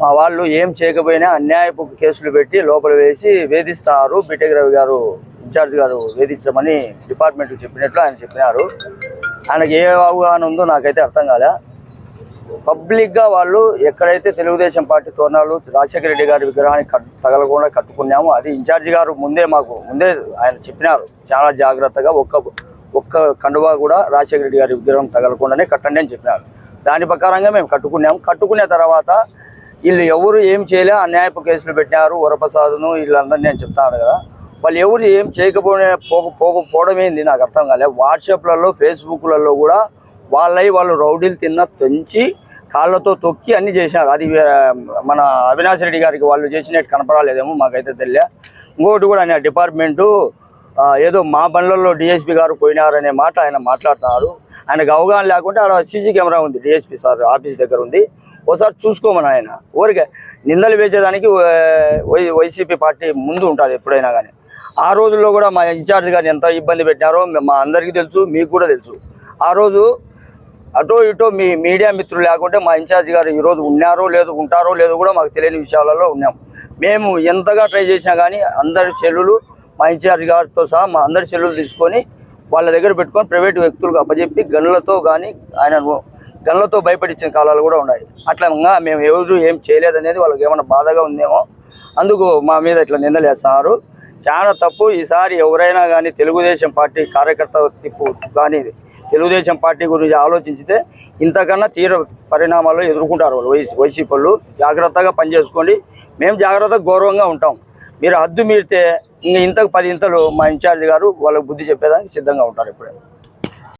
మా వాళ్ళు ఏం చేయకపోయినా అన్యాయపు కేసులు పెట్టి లోపల వేసి వేధిస్తారు. బిటెక్ రవి గారు ఇన్ఛార్జ్ గారు వేధించమని డిపార్ట్మెంట్కి చెప్పినట్లు ఆయన చెప్పినారు. ఆయనకి ఏ అవగాహన ఉందో నాకైతే అర్థం కాలే. పబ్లిక్గా వాళ్ళు ఎక్కడైతే తెలుగుదేశం పార్టీ తోరణాలు రాజశేఖర రెడ్డి గారి విగ్రహానికి కట్ తగలకుండా కట్టుకున్నాము అది ఇన్ఛార్జి గారు ముందే మాకు ముందే ఆయన చెప్పినారు. చాలా జాగ్రత్తగా ఒక్క ఒక్క కండువా కూడా రాజశేఖర రెడ్డి గారి విగ్రహం తగలకుండానే కట్టండి అని చెప్పినారు. దాని ప్రకారంగా మేము కట్టుకున్నాము కట్టుకున్న తర్వాత వీళ్ళు ఎవరు ఏం చేయలే అన్యాయపు కేసులు పెట్టినారు వరప్రసాద్ను వీళ్ళందరినీ నేను చెప్తాను కదా. వాళ్ళు ఎవరు ఏం చేయకపోయినా పోక పోకపోవడం ఏంది? నాకు అర్థం కాలే. వాట్సాప్లలో ఫేస్బుక్లలో కూడా వాళ్ళై వాళ్ళు రౌడీలు తిన్న తెంచి కాళ్ళతో తొక్కి అన్ని చేసినారు. అది మన అవినాష్ రెడ్డి గారికి వాళ్ళు చేసినట్టు కనపరాలేదేమో మాకైతే తెలియ ఇంకోటి కూడా ఆయన డిపార్ట్మెంటు ఏదో మా బండ్లలో డిఎస్పి గారు పోయినారనే మాట ఆయన మాట్లాడుతున్నారు. ఆయనకు అవగాహన లేకుంటే ఆడ సీసీ కెమెరా ఉంది డిఎస్పి సార్ ఆఫీస్ దగ్గర ఉంది. ఓసారి చూసుకోమని ఆయన ఊరికే నిందలు వేసేదానికి వై- వైసీపీ పార్టీ ముందు ఉంటుంది ఎప్పుడైనా కానీ ఆ రోజుల్లో కూడా మా ఇన్ఛార్జ్ గారిని ఎంత ఇబ్బంది పెట్టినారో మా అందరికీ తెలుసు మీకు కూడా తెలుసు. ఆ రోజు అటో ఇటో మీ మీడియా మిత్రులు లేకుంటే మా ఇన్ఛార్జ్ గారు ఈరోజు ఉన్నారో లేదు ఉంటారో లేదో కూడా మాకు తెలియని విషయాలలో ఉన్నాం. మేము ఎంతగా ట్రై చేసినా కానీ అందరి సెల్లులు మా ఇన్ఛార్జ్ గారితో సహా మా అందరి సెల్లులు తీసుకొని వాళ్ళ దగ్గర పెట్టుకొని ప్రైవేట్ వ్యక్తులకు అప్పచెప్పి గనులతో కానీ ఆయన గన్లతో భయపడించిన కాలాలు కూడా ఉన్నాయి. అట్లా ఇంకా మేము ఎవరు ఏం చేయలేదనేది వాళ్ళకి ఏమైనా బాధగా ఉందేమో అందుకు మా మీద ఇట్లా నిందలేస్తున్నారు చాలా తప్పు. ఈసారి ఎవరైనా కానీ తెలుగుదేశం పార్టీ కార్యకర్త తిప్పు కానీ తెలుగుదేశం పార్టీ గురించి ఆలోచించితే ఇంతకన్నా తీవ్ర పరిణామాలు ఎదుర్కొంటారు వాళ్ళు. వైసీ వైసీపీ వాళ్ళు జాగ్రత్తగా పనిచేసుకోండి. మేము జాగ్రత్తగా గౌరవంగా ఉంటాం. మీరు హద్దు మీరితే ఇంక ఇంతకు పది ఇంతలు మా ఇన్ఛార్జ్ గారు వాళ్ళకు బుద్ధి చెప్పేదానికి సిద్ధంగా ఉంటారు ఇప్పుడే.